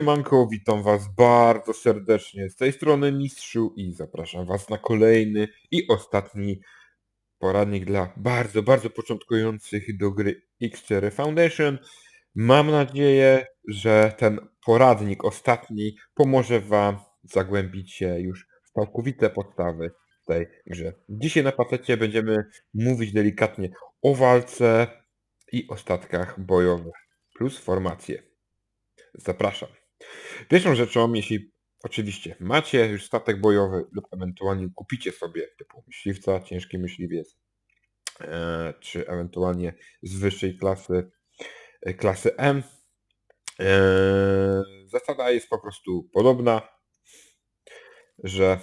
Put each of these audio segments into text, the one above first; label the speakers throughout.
Speaker 1: Manko, witam Was bardzo serdecznie z tej strony Mistrzu i zapraszam Was na kolejny i ostatni poradnik dla bardzo, bardzo początkujących do gry X4 Foundation. Mam nadzieję, że ten poradnik ostatni pomoże Wam zagłębić się już w całkowite podstawy tej grze. Dzisiaj na patecie będziemy mówić delikatnie o walce i o statkach bojowych plus formacje. Zapraszam. Pierwszą rzeczą, jeśli oczywiście macie już statek bojowy lub ewentualnie kupicie sobie typu myśliwca, ciężki myśliwiec, e, czy ewentualnie z wyższej klasy, e, klasy M, e, zasada jest po prostu podobna, że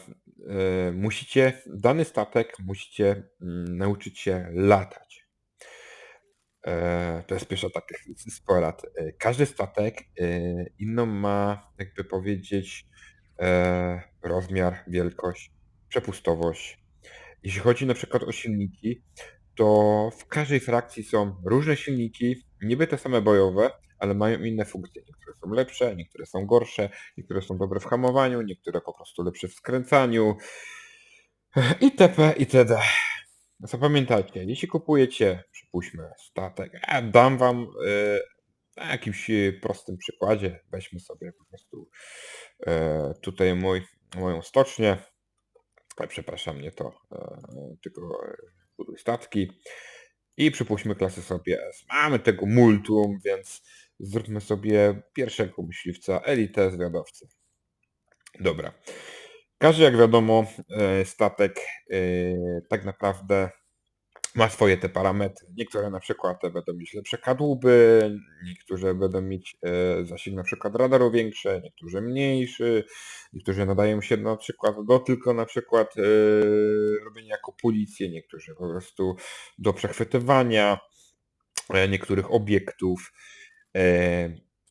Speaker 1: musicie, dany statek musicie mm, nauczyć się latać. E, to jest pierwsza taka z. E, Każdy statek e, inną ma, jakby powiedzieć, rozmiar, wielkość, przepustowość. Jeśli chodzi na przykład o silniki, to w każdej frakcji są różne silniki, niby te same bojowe, ale mają inne funkcje. Niektóre są lepsze, niektóre są gorsze, niektóre są dobre w hamowaniu, niektóre po prostu lepsze w skręcaniu. Itp. itd. Zapamiętajcie, jeśli kupujecie, przypuśćmy, statek, dam wam e, na jakimś e, prostym przykładzie, weźmy sobie po prostu e, tutaj mój, moją stocznię, przepraszam, nie to, tylko buduj statki i przypuśćmy klasę sobie S. Mamy tego multum, więc zróbmy sobie pierwszego myśliwca, elitę zwiadowcy. Dobra. Każdy, jak wiadomo, statek tak naprawdę ma swoje te parametry. Niektóre na przykład będą mieć lepsze kadłuby, niektóre będą mieć e, zasięg na przykład radaru większe, niektórzy mniejszy, niektórzy nadają się na przykład do tylko na przykład e, robienia jako policję, niektórzy po prostu do przechwytywania e, niektórych obiektów.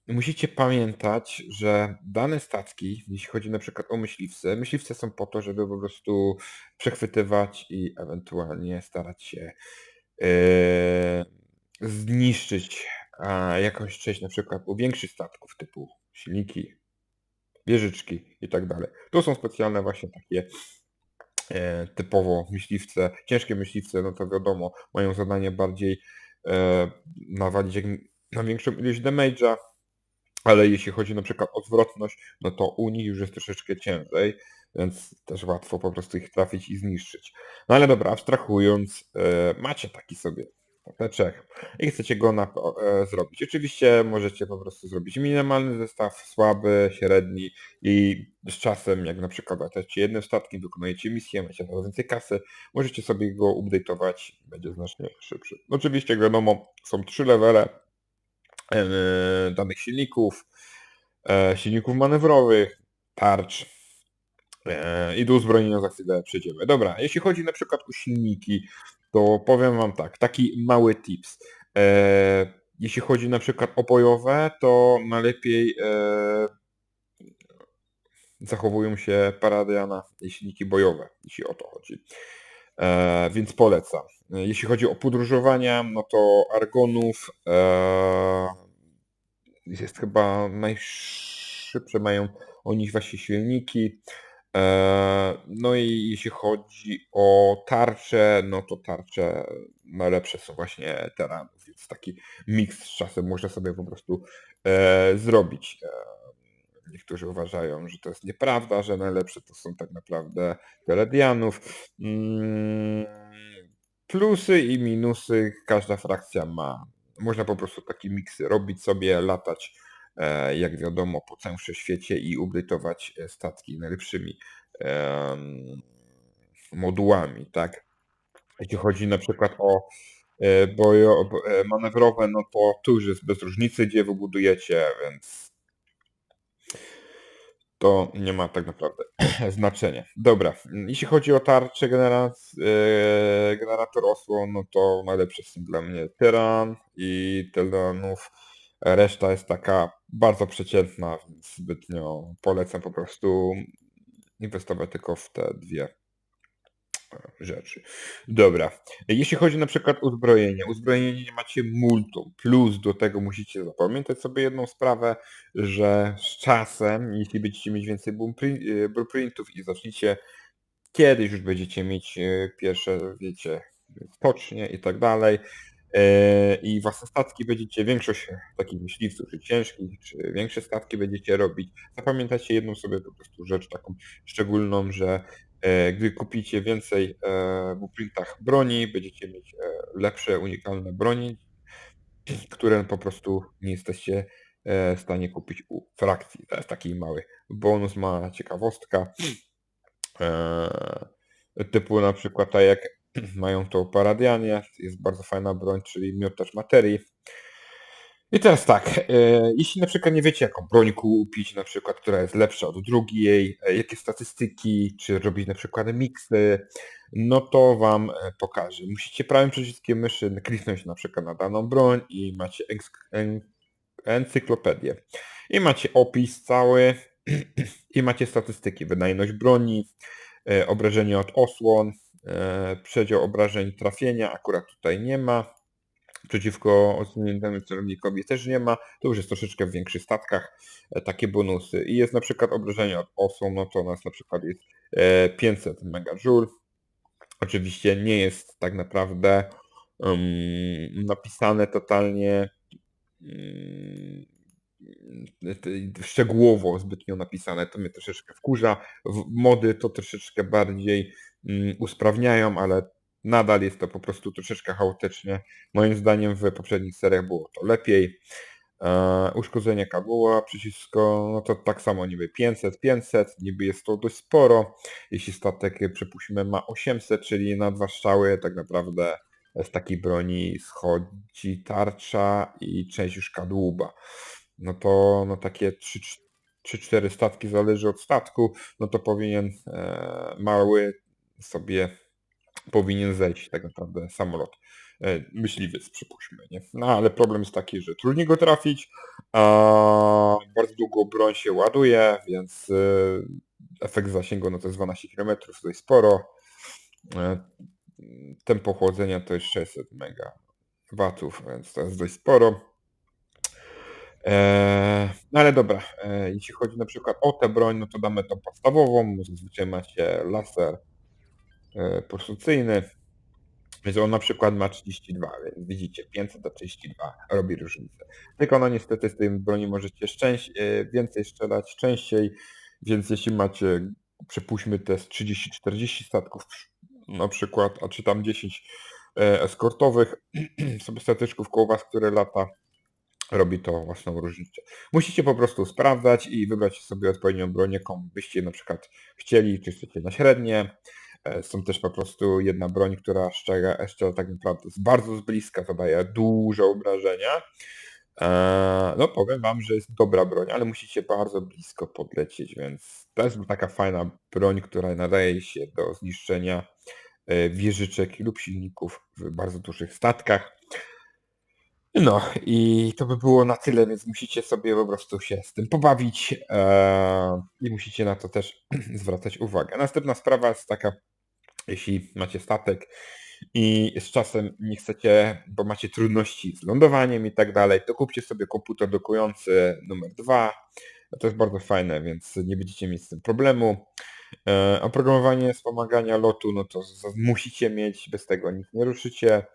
Speaker 1: Musicie pamiętać, że dane statki, jeśli chodzi na przykład o myśliwce, myśliwce są po to, żeby po prostu przechwytywać i ewentualnie starać się e, zniszczyć a, jakąś część na przykład u większych statków typu silniki, wieżyczki i tak dalej. To są specjalne właśnie takie e, typowo myśliwce, ciężkie myśliwce, no to wiadomo, mają zadanie bardziej e, nawalić jak, na większą ilość damage'a, ale jeśli chodzi na przykład o zwrotność, no to u nich już jest troszeczkę ciężej, więc też łatwo po prostu ich trafić i zniszczyć. No ale dobra, abstrahując, e, macie taki sobie stateczek i chcecie go na, e, zrobić. Oczywiście możecie po prostu zrobić minimalny zestaw, słaby, średni i z czasem, jak na przykład latacie jednym statkiem, wykonujecie misję, macie coraz więcej kasy, możecie sobie go update'ować, będzie znacznie szybszy. Oczywiście, wiadomo, są trzy levele, danych silników, e, silników manewrowych, tarcz e, i do uzbrojenia za chwilę przejdziemy. Dobra, jeśli chodzi na przykład o silniki, to powiem wam tak, taki mały tips. E, jeśli chodzi na przykład o bojowe, to najlepiej e, zachowują się paradiana i silniki bojowe, jeśli o to chodzi. E, więc polecam. E, Jeśli chodzi o podróżowania, no to Argonów e, jest chyba najszybsze, mają o nich właśnie silniki. No i jeśli chodzi o tarcze, no to tarcze najlepsze są właśnie teranów, więc taki miks z czasem można sobie po prostu zrobić. Niektórzy uważają, że to jest nieprawda, że najlepsze to są tak naprawdę Teledianów. Mm, Plusy i minusy każda frakcja ma. Można po prostu taki miks robić sobie, latać e, jak wiadomo po całym wszechświecie i update'ować e, statki najlepszymi modułami, tak? Jeśli chodzi na przykład o e, bojo, bo- manewrowe, no to tu już jest bez różnicy, gdzie wybudujecie, więc to nie ma tak naprawdę znaczenia. Dobra, jeśli chodzi o tarczę genera e, generator osłon, no to najlepsze są dla mnie Tyran i Tyranów. Reszta jest taka bardzo przeciętna, więc zbytnio polecam po prostu inwestować tylko w te dwie rzeczy. Dobra. Jeśli chodzi na przykład o uzbrojenie. Uzbrojenie nie macie multum. Plus do tego musicie zapamiętać sobie jedną sprawę, że z czasem, jeśli będziecie mieć więcej y, blueprintów i zaczniecie kiedyś już będziecie mieć e, pierwsze, wiecie, stocznie i tak dalej. e, I wasze statki będziecie, większość takich myśliwców, czy ciężkich, czy większe statki będziecie robić. Zapamiętajcie jedną sobie po prostu rzecz taką szczególną, że e, gdy kupicie więcej e, w blueprintach broni, będziecie mieć e, lepsze, unikalne broni, które po prostu nie jesteście e, w stanie kupić u frakcji. To jest taki mały bonus, mała ciekawostka. Typu na przykład tak jak mają to Paradianie, jest bardzo fajna broń, czyli miotacz materii. I teraz tak, e, jeśli na przykład nie wiecie jaką broń kupić, na przykład, która jest lepsza od drugiej, e, jakie statystyki, czy robić na przykład miksy, no to wam e, pokażę. Musicie prawym przyciskiem myszy kliknąć na przykład na daną broń i macie encyklopedię. I macie opis cały i macie statystyki, wydajność broni, obrażenie od osłon, przedział obrażeń trafienia, akurat tutaj nie ma. Przeciwko odsuniętemu celownikowi też nie ma. To już jest troszeczkę w większych statkach e, takie bonusy. I jest na przykład obrażenie od osłon, no to u nas na przykład jest e, 500 megajoule. Oczywiście nie jest tak naprawdę um, napisane totalnie t- szczegółowo zbytnio napisane, to mnie troszeczkę wkurza. W- Mody to troszeczkę bardziej mm, usprawniają, ale nadal jest to po prostu troszeczkę chaotycznie. Moim zdaniem w poprzednich seriach było to lepiej. E, uszkodzenie kadłuba przeciwko, no to tak samo niby 500, 500, niby jest to dość sporo. Jeśli statek, przypuśćmy, ma 800, czyli na dwa strzały, tak naprawdę z takiej broni schodzi tarcza i część już kadłuba no to no takie 3-4 statki zależy od statku, no to powinien e, mały sobie powinien zejść tak naprawdę samolot. E, myśliwiec przypuśćmy, nie? No ale problem jest taki, że trudniej go trafić, a bardzo długo broń się ładuje, więc e, efekt zasięgu no to jest 12 km, jest sporo. Tempo chłodzenia to jest 600 MW, więc to jest dość sporo. Eee, no ale dobra, eee, jeśli chodzi na przykład o tę broń, no to damy tą podstawową, zazwyczaj macie laser e, pulsacyjny, więc on na przykład ma 32, więc widzicie, 500 do 32 robi różnicę. Tylko no niestety z tej broni możecie szczęś, e, więcej strzelać częściej, więc jeśli macie, przypuśćmy te z 30-40 statków na przykład, a czy tam 10 e, eskortowych, sobie statyczków koło was, które lata, robi to własną różnicę. Musicie po prostu sprawdzać i wybrać sobie odpowiednią broń, jaką byście na przykład chcieli, czy chcecie na średnie. E, Są też po prostu jedna broń, która jeszcze tak naprawdę z bardzo z bliska zadaje duże obrażenia. E, No powiem wam, że jest dobra broń, ale musicie bardzo blisko podlecieć, więc to jest taka fajna broń, która nadaje się do zniszczenia e, wieżyczek lub silników w bardzo dużych statkach. No i to by było na tyle, więc musicie sobie po prostu się z tym pobawić i musicie na to też zwracać uwagę. Następna sprawa jest taka, jeśli macie statek i z czasem nie chcecie, bo macie trudności z lądowaniem i tak dalej, to kupcie sobie komputer dokujący numer 2. To jest bardzo fajne, więc nie będziecie mieć z tym problemu. E, oprogramowanie wspomagania lotu, no to musicie mieć, bez tego nic nie ruszycie.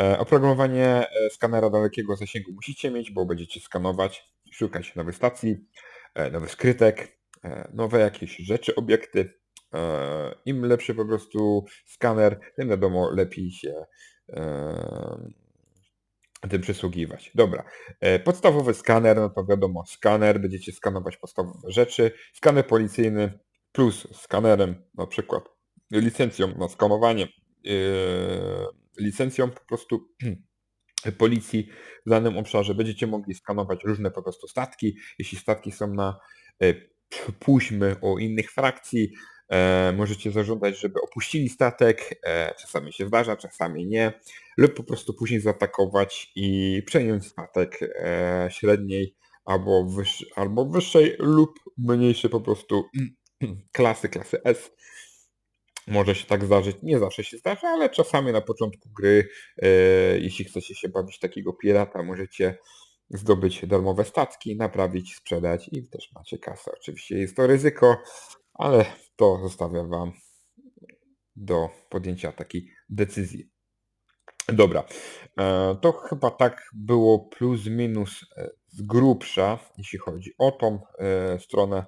Speaker 1: E, Oprogramowanie e, skanera dalekiego zasięgu musicie mieć, bo będziecie skanować, szukać nowych stacji, nowych skrytek, nowe jakieś rzeczy, obiekty. E, Im lepszy po prostu skaner, tym wiadomo lepiej się e, tym przysługiwać. Dobra. E, Podstawowy skaner, no to wiadomo, skaner, będziecie skanować podstawowe rzeczy. Skaner policyjny plus skanerem, na przykład licencją na skanowanie, e, licencją po prostu policji w danym obszarze będziecie mogli skanować różne po prostu statki. Jeśli statki są na, przypuśćmy, o innych frakcji, możecie zażądać, żeby opuścili statek. E, czasami się zdarza, czasami nie. Lub po prostu później zaatakować i przejąć statek e, średniej albo, wyż, albo wyższej lub mniejszej po prostu klasy, klasy S. Może się tak zdarzyć, nie zawsze się zdarza, ale czasami na początku gry, e, jeśli chcecie się bawić takiego pirata, możecie zdobyć darmowe statki, naprawić, sprzedać i też macie kasę. Oczywiście jest to ryzyko, ale to zostawiam Wam do podjęcia takiej decyzji. Dobra, e, to chyba tak było plus minus e, z grubsza, jeśli chodzi o tą e, stronę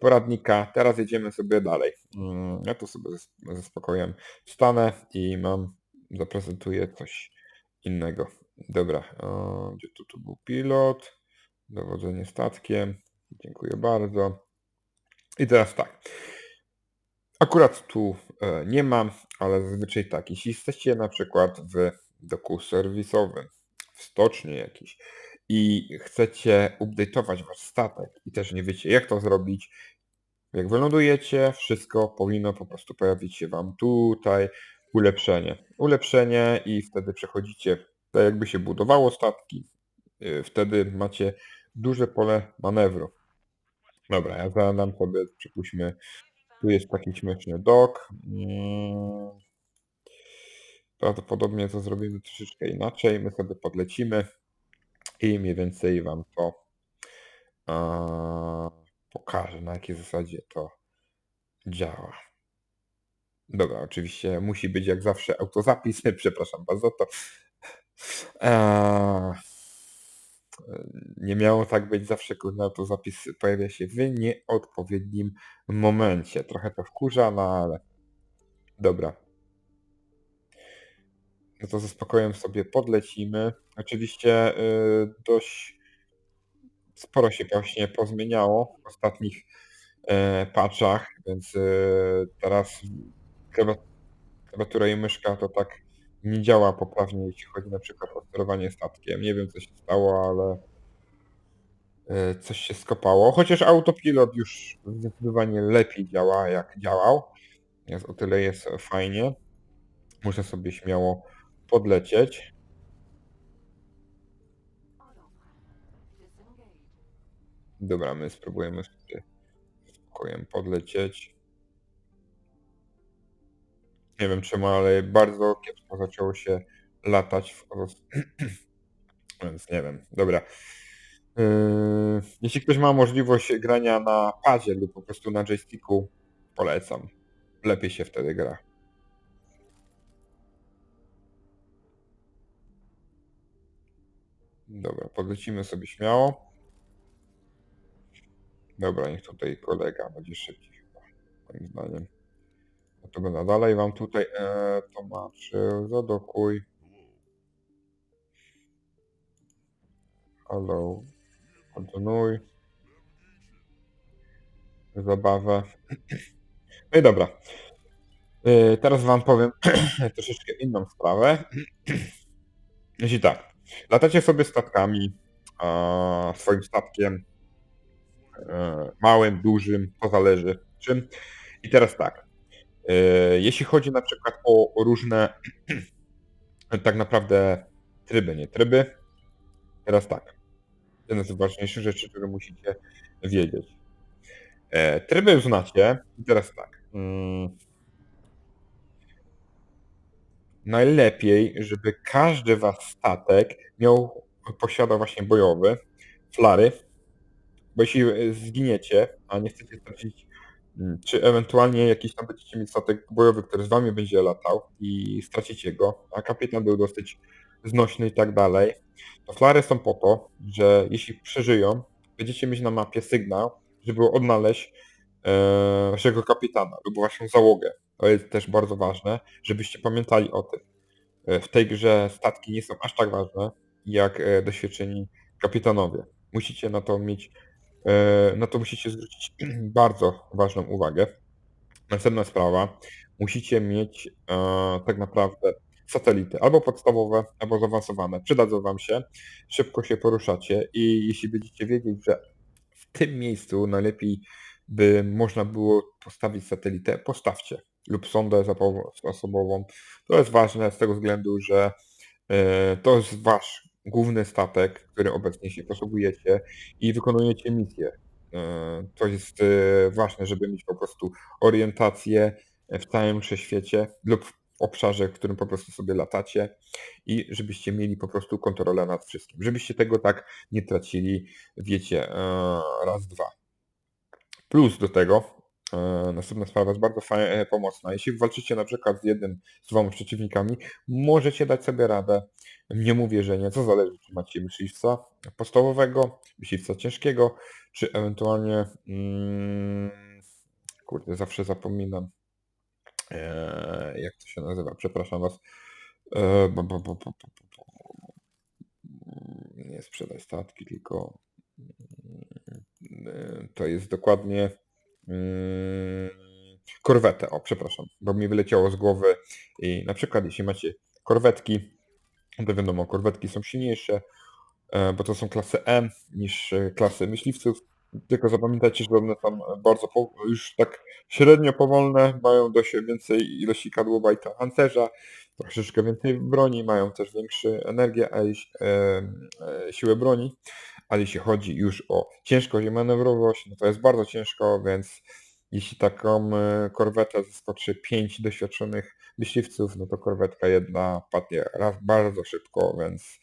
Speaker 1: poradnika. Teraz jedziemy sobie dalej. Mm, Ja tu sobie ze- spokojem wstanę i mam, zaprezentuję coś innego. Dobra, gdzie tu, tu był pilot, dowodzenie statkiem, dziękuję bardzo. I teraz tak. Akurat tu e, nie mam, ale zazwyczaj tak. Jeśli jesteście na przykład w doku serwisowym, w stocznie jakiś i chcecie update'ować wasz statek i też nie wiecie jak to zrobić, jak wylądujecie, wszystko powinno po prostu pojawić się wam tutaj ulepszenie. Ulepszenie i wtedy przechodzicie, tak jakby się budowało statki. Y, Wtedy macie duże pole manewru. Dobra, ja zadam sobie, przypuśćmy, tu jest taki śmieszny dok. Mm. Prawdopodobnie to zrobimy troszeczkę inaczej. My sobie podlecimy i mniej więcej wam to pokażę, na jakiej zasadzie to działa. Dobra, oczywiście musi być jak zawsze autozapis. Przepraszam bardzo to. Nie miało tak być zawsze, kiedy autozapis pojawia się w nieodpowiednim momencie. Trochę to wkurza, no ale dobra. No to ze spokojem sobie podlecimy. Oczywiście y, dość sporo się właśnie pozmieniało w ostatnich e, patchach, więc y, teraz klawi- klawiatura i myszka to tak nie działa poprawnie, jeśli chodzi na przykład o sterowanie statkiem. Nie wiem co się stało, ale e, coś się skopało. Chociaż autopilot już zdecydowanie lepiej działa jak działał. Jest, o tyle jest fajnie. Muszę sobie śmiało podlecieć. Dobra, my spróbujemy sobie spokojem podlecieć. Nie wiem czemu, ale bardzo kiepsko zaczęło się latać w. Więc nie wiem. Dobra. Yy, jeśli ktoś ma możliwość grania na padzie lub po prostu na joysticku, polecam. Lepiej się wtedy gra. Dobra, podlecimy sobie śmiało. Dobra, niech tutaj kolega będzie szybciej chyba, moim zdaniem. To będę dalej wam tutaj e, tłumaczył. Zadokuj. Hello. Kontynuuj. Zabawę. No i dobra. E, teraz wam powiem troszeczkę inną sprawę. Jeśli tak, latacie sobie statkami, swoim statkiem, e, małym, dużym, to zależy czym. I teraz tak, jeśli chodzi na przykład o różne tak naprawdę tryby, nie tryby, teraz tak, jedna z ważniejszych rzeczy, które musicie wiedzieć. E, tryby znacie i teraz tak, mm, najlepiej, żeby każdy wasz statek miał, posiadał właśnie bojowy, flary, bo jeśli e, zginiecie, a nie chcecie stracić, czy ewentualnie jakiś tam będziecie mieć statek bojowy, który z wami będzie latał i stracicie go, a kapitan był dosyć znośny i tak dalej, to flary są po to, że jeśli przeżyją, będziecie mieć na mapie sygnał, żeby odnaleźć e, waszego kapitana lub waszą załogę. To jest też bardzo ważne, żebyście pamiętali o tym. E, W tej grze statki nie są aż tak ważne, jak e, doświadczeni kapitanowie. Musicie na to mieć, e, na to musicie zwrócić bardzo ważną uwagę. Następna sprawa, musicie mieć e, tak naprawdę satelity, albo podstawowe, albo zaawansowane. Przydadzą wam się, szybko się poruszacie i jeśli będziecie wiedzieć, że w tym miejscu najlepiej by można było postawić satelitę, postawcie lub sondę zasobową. To jest ważne z tego względu, że e, to jest wasz główny statek, który obecnie się posługujecie i wykonujecie misję. E, To jest e, ważne, żeby mieć po prostu orientację, w całym wszechświecie lub w obszarze, w którym po prostu sobie latacie i żebyście mieli po prostu kontrolę nad wszystkim. Żebyście tego tak nie tracili, wiecie, e, raz, dwa. Plus do tego, następna sprawa jest bardzo e, pomocna. Jeśli walczycie na przykład z jednym, z dwoma przeciwnikami, możecie dać sobie radę. Nie mówię, że nie, to zależy, czy macie myśliwca podstawowego, myśliwca ciężkiego, czy ewentualnie, mm, kurde, zawsze zapominam, e, jak to się nazywa, przepraszam was, e, bo, bo, bo, nie sprzedaj statki, tylko mm, to jest dokładnie korwetę, o przepraszam, bo mi wyleciało z głowy i na przykład jeśli macie korwetki, to wiadomo, korwetki są silniejsze, e, bo to są klasy M niż e, klasy myśliwców, tylko zapamiętajcie, że one są bardzo po, już tak średnio powolne, mają dość więcej ilości kadłubajta pancerza, troszeczkę więcej broni, mają też większą energię, a jeśli, e, e, siłę broni, ale jeśli chodzi już o ciężkość i manewrowość, no to jest bardzo ciężko, więc jeśli taką e, korwetę zaskoczy 5 doświadczonych myśliwców, no to korwetka jedna padnie raz bardzo szybko, więc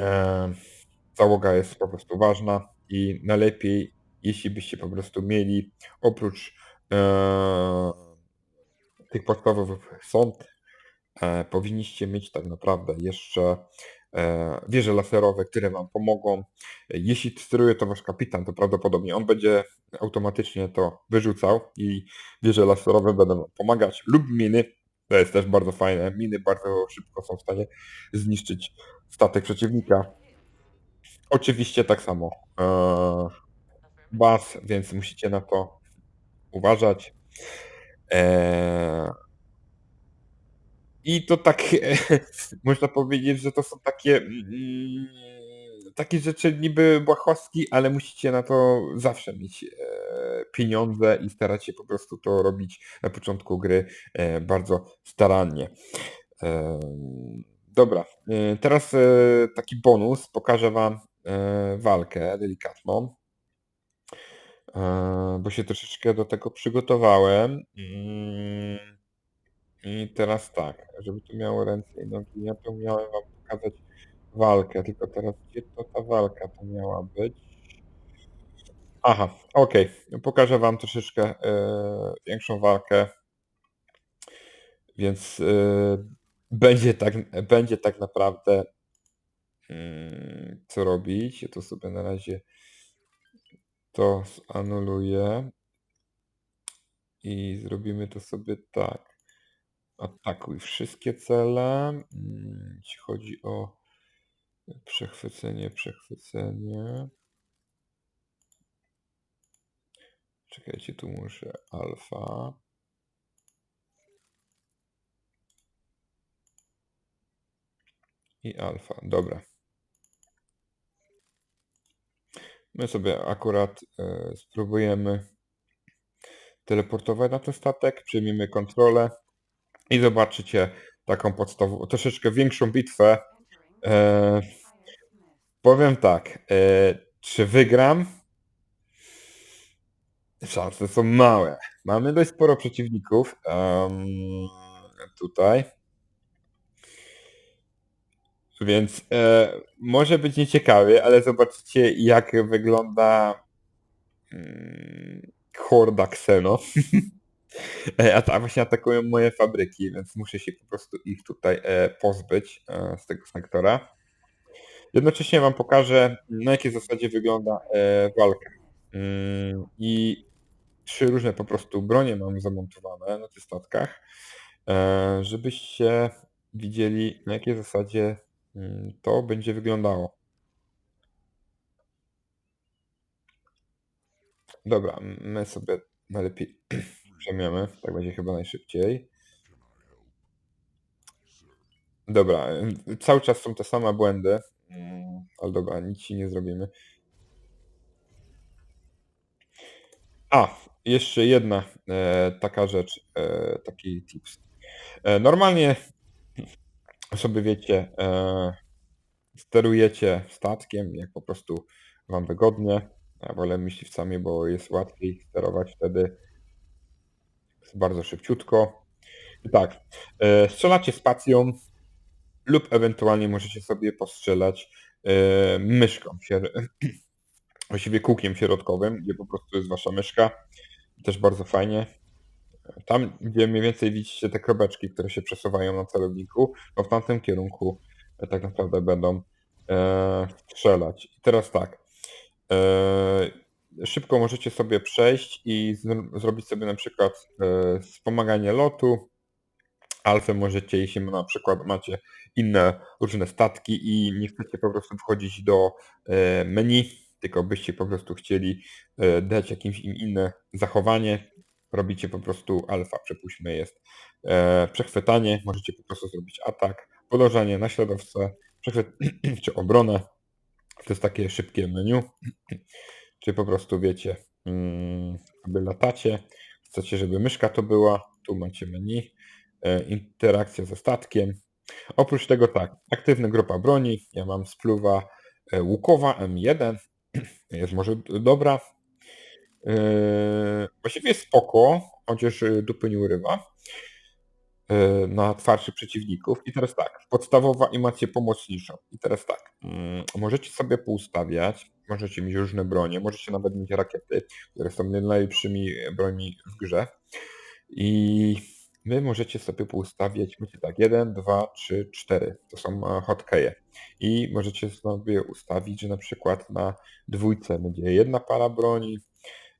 Speaker 1: e, załoga jest po prostu ważna i najlepiej, jeśli byście po prostu mieli oprócz e, tych podstawowych sąd, e, powinniście mieć tak naprawdę jeszcze wieże laserowe, które wam pomogą. Jeśli steruje to wasz kapitan, to prawdopodobnie on będzie automatycznie to wyrzucał i wieże laserowe będą pomagać lub miny. To jest też bardzo fajne. Miny bardzo szybko są w stanie zniszczyć statek przeciwnika. Oczywiście tak samo e, was, więc musicie na to uważać. E, I to tak można powiedzieć, że to są takie mm, takie rzeczy niby błahostki, ale musicie na to zawsze mieć e, pieniądze i starać się po prostu to robić na początku gry e, bardzo starannie. E, dobra, teraz taki bonus, pokażę wam walkę delikatną, bo się troszeczkę do tego przygotowałem. I teraz tak, żeby to miało ręce i nogi, ja to miałem wam pokazać walkę, tylko teraz gdzie to ta walka to miała być? Aha, okej, pokażę wam troszeczkę e, większą walkę, więc e, będzie tak, będzie tak naprawdę mm, co robić. Ja to sobie na razie to zanuluję i zrobimy to sobie tak. Atakuj wszystkie cele. Mm, Jeśli chodzi o przechwycenie, przechwycenie. Czekajcie, tu muszę alfa. I alfa, dobra. My sobie akurat e, spróbujemy teleportować na ten statek, przyjmiemy kontrolę i zobaczycie taką podstawową, troszeczkę większą bitwę. E, powiem tak, e, czy wygram? Szanse są małe. Mamy dość sporo przeciwników em, tutaj. Więc e, może być nieciekawie, ale zobaczycie jak wygląda mm, horda Xeno. E, A ta właśnie atakują moje fabryki, więc muszę się po prostu ich tutaj e, pozbyć e, z tego sektora. Jednocześnie wam pokażę na jakiej zasadzie wygląda walka. Mm, I trzy różne po prostu bronie mam zamontowane na tych statkach, żebyście widzieli na jakiej zasadzie mm, to będzie wyglądało. Dobra, my sobie najlepiej przemiemy, tak będzie chyba najszybciej. Dobra, cały czas są te same błędy, mm, ale dobra, nic ci nie zrobimy. A, jeszcze jedna e, taka rzecz, e, taki tips. E, normalnie sobie wiecie, e, sterujecie statkiem, jak po prostu wam wygodnie. Ja wolę myśliwcami, bo jest łatwiej sterować wtedy. Bardzo szybciutko. Tak, e, strzelacie spacją lub ewentualnie możecie sobie postrzelać e, myszką, właściwie kółkiem środkowym, gdzie po prostu jest wasza myszka. Też bardzo fajnie. Tam, gdzie mniej więcej widzicie te kropeczki, które się przesuwają na celowniku, to w tamtym kierunku e, tak naprawdę będą strzelać. Teraz tak. Szybko możecie sobie przejść i zr- zrobić sobie na przykład e, wspomaganie lotu. Alfę możecie, jeśli na przykład macie inne różne statki i nie chcecie po prostu wchodzić do e, menu, tylko byście po prostu chcieli e, dać jakimś im inne zachowanie, robicie po prostu alfa, przepuśćmy jest e, przechwytanie, możecie po prostu zrobić atak, podążanie, naśladowcę, przechwyt czy obronę. To jest takie szybkie menu. Czy po prostu wiecie, mm, aby latacie, chcecie, żeby myszka to była, tu macie menu, e, interakcja ze statkiem. Oprócz tego tak, aktywna grupa broni, ja mam spluwa e, łukowa M1, jest może dobra. E, Właściwie jest spoko, chociaż dupy nie urywa na twardszych przeciwników. I teraz tak, podstawowa i macie pomocniczą. I teraz tak, mm, możecie sobie poustawiać, możecie mieć różne bronie, możecie nawet mieć rakiety, które są najlepszymi broni w grze. I wy możecie sobie poustawiać, macie tak, 1, 2, 3, 4, to są e, hotkeje. I możecie sobie ustawić, że na przykład na dwójce będzie jedna para broni,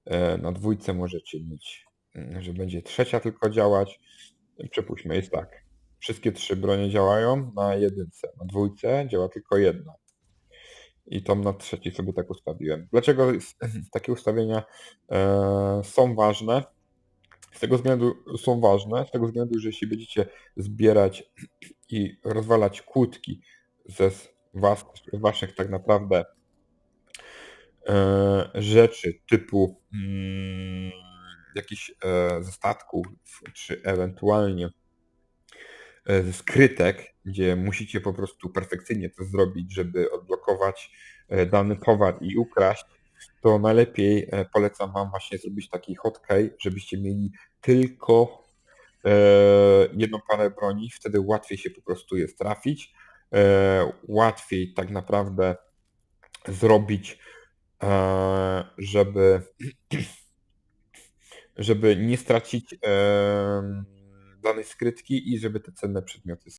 Speaker 1: e, na dwójce możecie mieć, mm, że będzie trzecia tylko działać. Przypuśćmy, jest tak. Wszystkie trzy bronie działają na jedynce, na dwójce działa tylko jedna. I tam na trzeciej sobie tak ustawiłem. Dlaczego takie ustawienia e, są ważne? Z tego względu są ważne, z tego względu, że jeśli będziecie zbierać i rozwalać kłódki ze was, waszych tak naprawdę e, rzeczy typu mm, jakichś e, ze czy ewentualnie e, ze skrytek, gdzie musicie po prostu perfekcyjnie to zrobić, żeby odblokować e, dany towar i ukraść, to najlepiej e, polecam wam właśnie zrobić taki hotkey, żebyście mieli tylko e, jedną parę broni, wtedy łatwiej się po prostu jest trafić. Łatwiej tak naprawdę zrobić, żeby, żeby nie stracić danej skrytki i żeby te cenne przedmioty